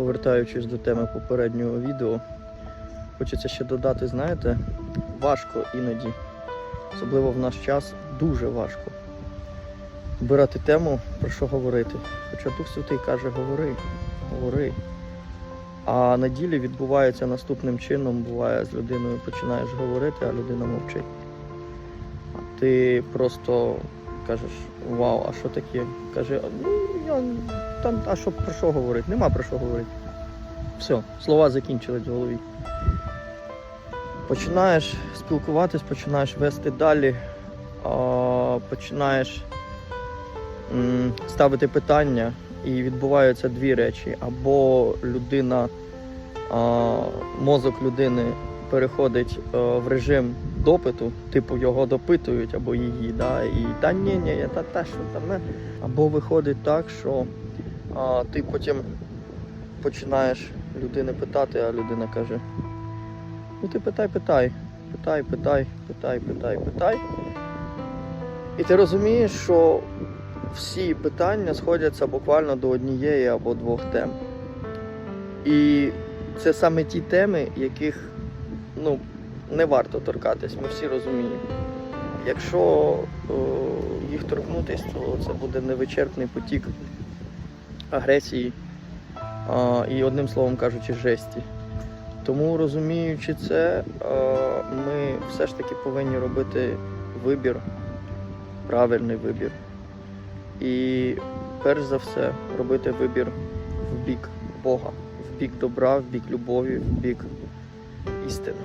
повертаючись до теми попереднього відео, хочеться ще додати, знаєте, важко іноді, особливо в наш час, дуже важко обирати тему, про що говорити. Хоча Дух Святий каже, говори, говори. А на ділі відбувається наступним чином, буває з людиною починаєш говорити, а людина мовчить. А ти просто кажеш, вау, а що таке? Каже, ну я там, а що про що говорити? Нема про що говорити. Все, слова закінчились в голові. Починаєш спілкуватись, починаєш вести далі, починаєш ставити питання, і відбуваються дві речі. Або людина, мозок людини переходить е, в режим допиту, типу його допитують або її, да, і та ні, ні, та, та що там. е». Або виходить так, що а, ти потім починаєш людини питати, а людина каже: ну ти питай, питай, питай, питай, питай, питай, питай. І ти розумієш, що всі питання сходяться буквально до однієї або двох тем. І це саме ті теми, яких ну, не варто торкатись, ми всі розуміємо. Якщо е, їх торкнутись, то це буде невичерпний потік агресії а, і, одним словом кажучи, жесті. Тому розуміючи це, е, ми все ж таки повинні робити вибір, правильний вибір. І перш за все робити вибір в бік Бога, в бік добра, в бік любові, в бік істини.